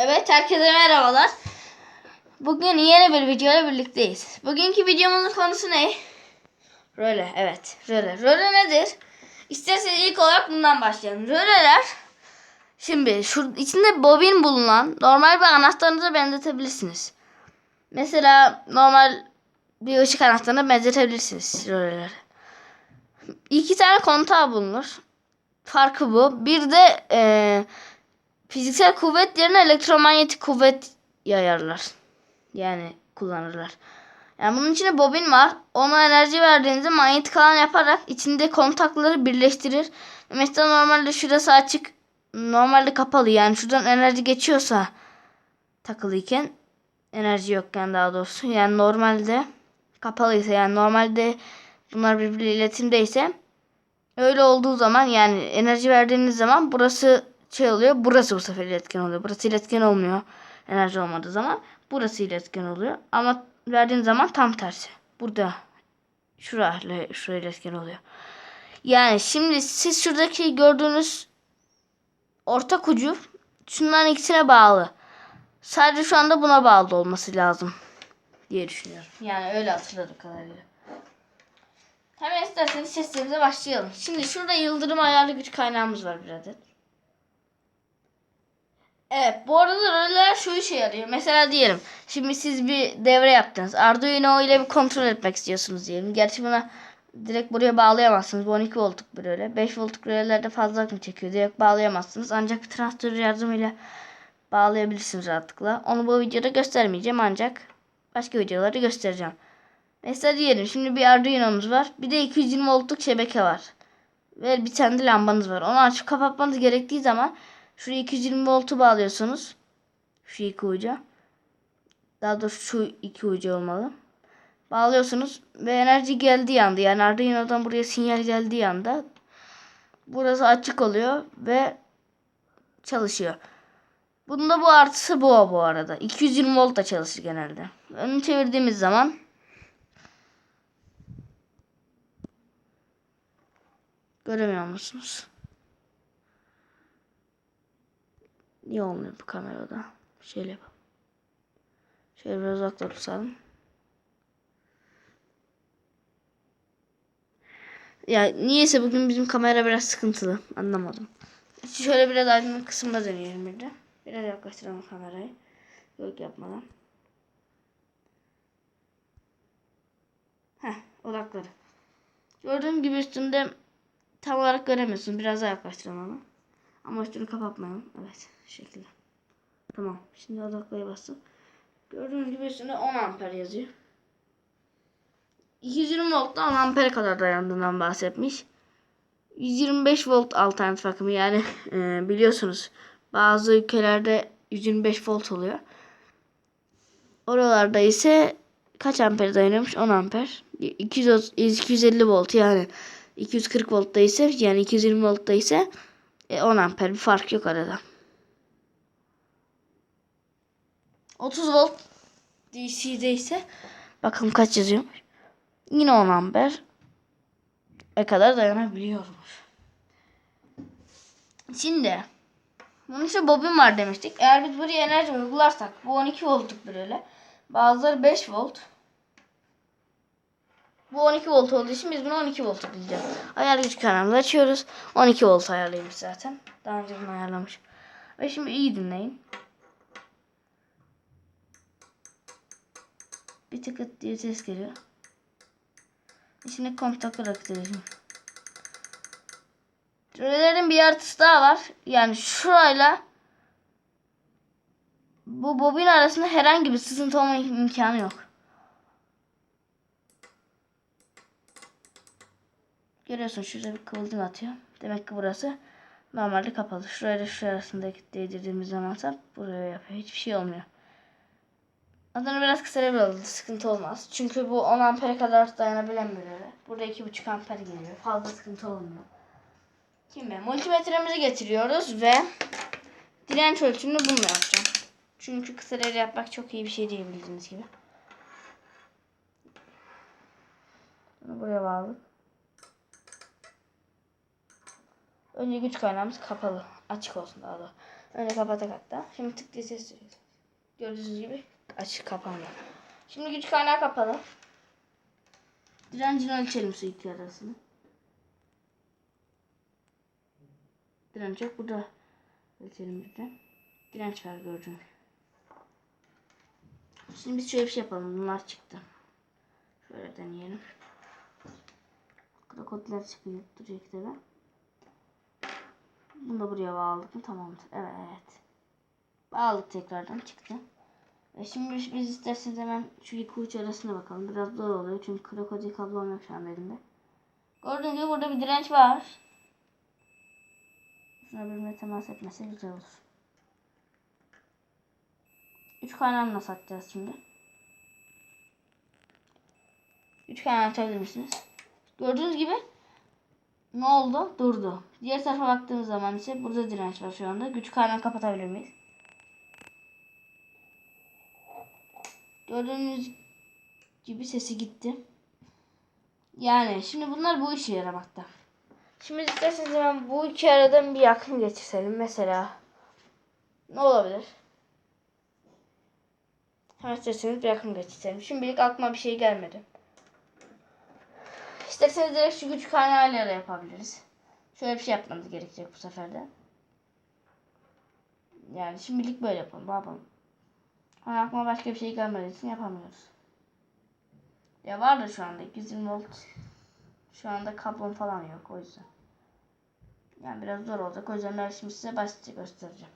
Evet herkese merhabalar. Bugün yeni bir videoyla birlikteyiz. Bugünkü videomuzun konusu ne? Röle evet röle. Röle nedir? İsterseniz ilk olarak bundan başlayalım. Röleler şimdi şu içinde bobin bulunan normal bir anahtarınıza benzetebilirsiniz. Mesela normal bir ışık anahtarına benzetebilirsiniz röleleri. İki tane kontağı bulunur. Farkı bu. Bir de eee Fiziksel kuvvet yerine elektromanyetik kuvvet yayarlar. Yani kullanırlar. Yani bunun içinde bobin var. Ona enerji verdiğinizde manyetik alan yaparak içinde kontakları birleştirir. Mesela normalde şurası açık, normalde kapalı. Yani şuradan enerji geçiyorsa takılıyken enerji yokken daha doğrusu. Yani normalde kapalıysa yani normalde bunlar birbiriyle iletimdeyse öyle olduğu zaman yani enerji verdiğiniz zaman burası şey oluyor. Burası bu sefer iletken oluyor. Burası iletken olmuyor. Enerji olmadığı zaman. Burası iletken oluyor. Ama verdiğin zaman tam tersi. Burada şurayla şuraya iletken oluyor. Yani şimdi siz şuradaki gördüğünüz ortak ucu şunların ikisine bağlı. Sadece şu anda buna bağlı olması lazım diye düşünüyorum. Yani öyle hatırladığım kadarıyla. Hemen isterseniz seslerimize başlayalım. Şimdi şurada yıldırım ayarlı güç kaynağımız var bir adet. Evet bu arada röleler şu işe yarıyor. Mesela diyelim şimdi siz bir devre yaptınız. Arduino ile bir kontrol etmek istiyorsunuz diyelim. Gerçi buna direkt buraya bağlayamazsınız. Bu 12 voltluk bir röle. 5 voltluk rölelerde fazla akım çekiyor. Direkt bağlayamazsınız. Ancak bir transistör yardımıyla bağlayabilirsiniz rahatlıkla. Onu bu videoda göstermeyeceğim ancak başka videolarda göstereceğim. Mesela diyelim şimdi bir Arduino'muz var. Bir de 220 voltluk şebeke var. Ve bir tane de lambanız var. Onu açıp kapatmanız gerektiği zaman Şuraya 220 voltu bağlıyorsunuz. Şu iki uca. Daha doğrusu şu iki ucu olmalı. Bağlıyorsunuz ve enerji geldiği anda yani Arduino'dan buraya sinyal geldiği anda burası açık oluyor ve çalışıyor. Bunda bu artısı bu bu arada. 220 volt da çalışır genelde. Önü çevirdiğimiz zaman göremiyor musunuz? Niye olmuyor bu kamerada? Şöyle yapalım. Şöyle biraz uzakta. Ya niyeyse bugün bizim kamera biraz sıkıntılı. Anlamadım. Şöyle biraz aydınlık kısımda deneyelim bir de. Biraz yaklaştıralım kamerayı. Yok yapmadan. Heh odakladı. Gördüğüm gibi üstünde tam olarak göremiyorsun. Biraz daha yaklaştıralım onu. Ama üstünü kapatmayalım. Evet. Şu şekilde. Tamam. Şimdi odaklaya bastım. Gördüğünüz gibi üstünde 10 amper yazıyor. 220 volttan 10 ampere kadar dayandığından bahsetmiş. 125 volt alternatif akımı yani e, biliyorsunuz bazı ülkelerde 125 volt oluyor. Oralarda ise kaç amper dayanıyormuş? 10 amper. 230, 250 volt yani 240 voltta ise yani 220 voltta ise 10 amper bir fark yok arada. 30 volt DC'de ise bakalım kaç yazıyormuş. Yine 10 amper e kadar dayanabiliyormuş. Şimdi bunun için bobin var demiştik. Eğer biz buraya enerji uygularsak bu 12 voltluk bir öyle. Bazıları 5 volt. Bu 12 volt olduğu için biz bunu 12 volt yapacağız. Ayar güç kanalını açıyoruz. 12 volt ayarlıymış zaten. Daha önce bunu ayarlamış. Ve şimdi iyi dinleyin. Bir tıkıt diye ses geliyor. İçine kontaklar aktarıyorum. Rölelerin bir artısı daha var. Yani şurayla bu bobin arasında herhangi bir sızıntı olma imkanı yok. Görüyorsun şurada bir kıvılcım atıyor. Demek ki burası normalde kapalı. Şurayla şu arasındaki değdirdiğimiz zaman buraya yapıyor. Hiçbir şey olmuyor. Adını biraz kısa oldu. Sıkıntı olmaz. Çünkü bu 10 ampere kadar dayanabilen bir öyle. Burada 2,5 amper geliyor. Fazla sıkıntı olmuyor. Şimdi multimetremizi getiriyoruz ve direnç ölçümünü bununla yapacağım. Çünkü kısa devre yapmak çok iyi bir şey değil bildiğiniz gibi. Bunu buraya bağladık. Önce güç kaynağımız kapalı. Açık olsun daha da. Öyle kapatak hatta. Şimdi tık diye ses duyuyor. Gördüğünüz gibi açık kapandı. Şimdi güç kaynağı kapalı. Direncini ölçelim su iki arasını. Direnç yok. Burada ölçelim bir de. Direnç var gördüğünüz. Şimdi biz şöyle bir şey yapalım. Bunlar çıktı. Şöyle deneyelim. Krokodiller çıkıyor. Duruyor iki. Bunu da buraya bağladık mı? Tamamdır. Evet. Bağladık tekrardan çıktı. E şimdi biz, isterseniz hemen şu iki uç arasına bakalım. Biraz zor oluyor çünkü krokodil kablom yok şu an elimde. Gördüğünüz gibi burada bir direnç var. Şuna birbirine temas etmesi güzel olur. Üç kaynağını nasıl atacağız şimdi? Üç kaynağı atabilir misiniz? Gördüğünüz gibi ne oldu? Durdu. Diğer tarafa baktığımız zaman ise burada direnç var şu anda. Güç kaynağını kapatabilir miyiz? Gördüğünüz gibi sesi gitti. Yani şimdi bunlar bu işe yaramakta. Şimdi isterseniz hemen bu iki aradan bir yakın geçirselim. Mesela ne olabilir? Hemen isterseniz bir yakın geçirselim. Şimdilik aklıma bir şey gelmedi. İsterseniz direkt şu güç kaynağıyla da yapabiliriz. Şöyle bir şey yapmamız gerekecek bu sefer de. Yani şimdilik böyle yapalım. Ne yapalım? Hani aklıma başka bir şey gelmediği için yapamıyoruz. Ya vardı şu anda 220 volt. Şu anda kablom falan yok o yüzden. Yani biraz zor olacak. O yüzden ben şimdi size basitçe göstereceğim.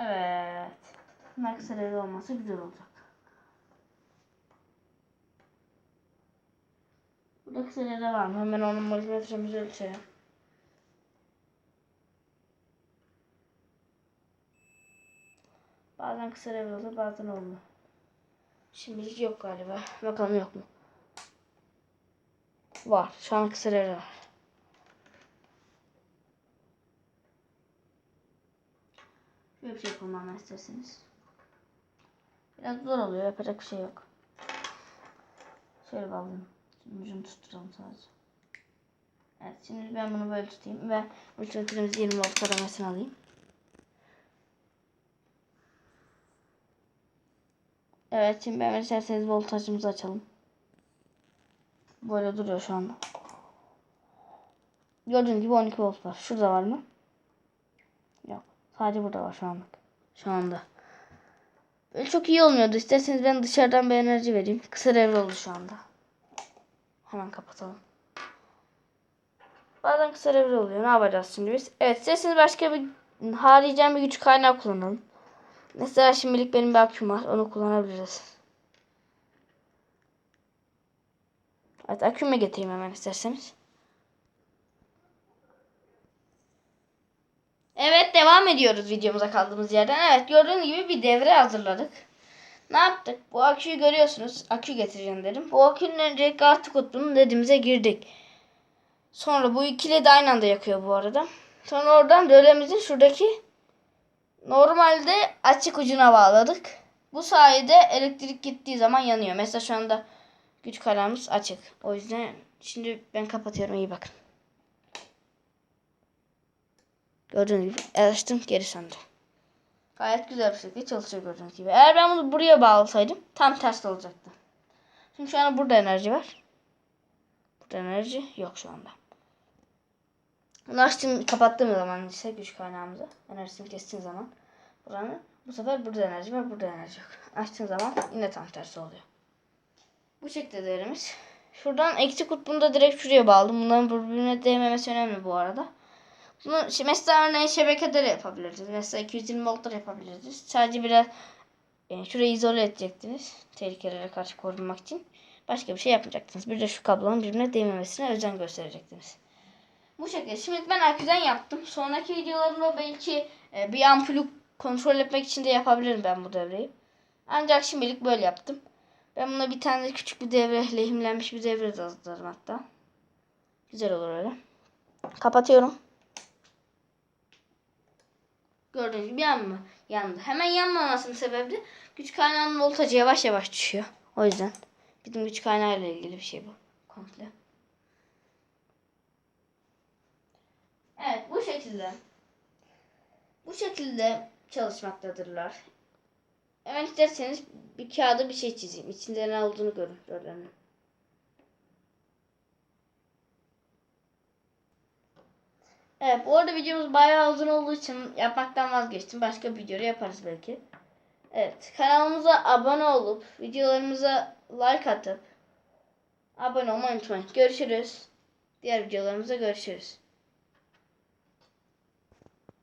Evet. Max arayı olması güzel olacak. Burada kısa devre var mı? Hemen onun multimetremizi ölçelim. Bazen kısa devre bazen olmuyor. Şimdilik yok galiba. Bakalım yok mu? Var. Şu an kısa devre var. Şöyle bir şey hemen isterseniz. Biraz zor oluyor. Yapacak bir şey yok. Şöyle bağlayayım. Ucunu tutturalım sadece. Evet şimdi ben bunu böyle tutayım ve multimetremizi 20 volt kademesine alayım. Evet şimdi hemen isterseniz voltajımızı açalım. Böyle duruyor şu anda. Gördüğünüz gibi 12 volt var. Şurada var mı? Yok. Sadece burada var şu anlık. Şu anda. Böyle çok iyi olmuyordu. İsterseniz ben dışarıdan bir enerji vereyim. Kısa devre oldu şu anda. Hemen kapatalım. Bazen kısa devre oluyor. Ne yapacağız şimdi biz? Evet isterseniz başka bir haricen bir güç kaynağı kullanalım. Mesela şimdilik benim bir aküm var. Onu kullanabiliriz. Evet aküme getireyim hemen isterseniz. Evet devam ediyoruz videomuza kaldığımız yerden. Evet gördüğünüz gibi bir devre hazırladık. Ne yaptık? Bu aküyü görüyorsunuz. Akü getireceğim dedim. Bu akünün öncelikle artı kutbunun ledimize girdik. Sonra bu ikili de aynı anda yakıyor bu arada. Sonra oradan rölemizin şuradaki normalde açık ucuna bağladık. Bu sayede elektrik gittiği zaman yanıyor. Mesela şu anda güç kalemimiz açık. O yüzden şimdi ben kapatıyorum iyi bakın. Gördüğünüz gibi açtım geri söndü. Gayet güzel bir şekilde çalışıyor gördüğünüz gibi. Eğer ben bunu buraya bağlasaydım tam tersi olacaktı. Şimdi şu anda burada enerji var. Burada enerji yok şu anda. Bunu açtım, kapattığım zaman ise güç kaynağımızı enerjisini kestiğim zaman buranın bu sefer burada enerji var, burada enerji yok. Açtığım zaman yine tam tersi oluyor. Bu şekilde değerimiz. Şuradan eksi kutbunu da direkt şuraya bağladım. Bunların birbirine değmemesi önemli bu arada. Bunu işte mesela örneğin şebekede de yapabiliriz. Mesela 220 voltlar yapabiliriz. Sadece biraz yani şurayı izole edecektiniz. Tehlikelere karşı korunmak için. Başka bir şey yapmayacaktınız. Bir de şu kablonun birbirine değmemesine özen gösterecektiniz. Bu şekilde. Şimdi ben aküden yaptım. Sonraki videolarımda belki e, bir ampulü kontrol etmek için de yapabilirim ben bu devreyi. Ancak şimdilik böyle yaptım. Ben buna bir tane küçük bir devre, lehimlenmiş bir devre de hazırlarım hatta. Güzel olur öyle. Kapatıyorum. Gördüğünüz gibi yanma, yandı. Hemen yanmamasının sebebi de güç kaynağının voltajı yavaş yavaş düşüyor. O yüzden bizim güç kaynağıyla ilgili bir şey bu. Komple. Evet bu şekilde. Bu şekilde çalışmaktadırlar. Hemen isterseniz bir kağıda bir şey çizeyim. İçinde ne olduğunu görün. Görünün. Evet bu arada videomuz bayağı uzun olduğu için yapmaktan vazgeçtim. Başka bir videoda yaparız belki. Evet kanalımıza abone olup videolarımıza like atıp abone olmayı unutmayın. Görüşürüz. Diğer videolarımızda görüşürüz.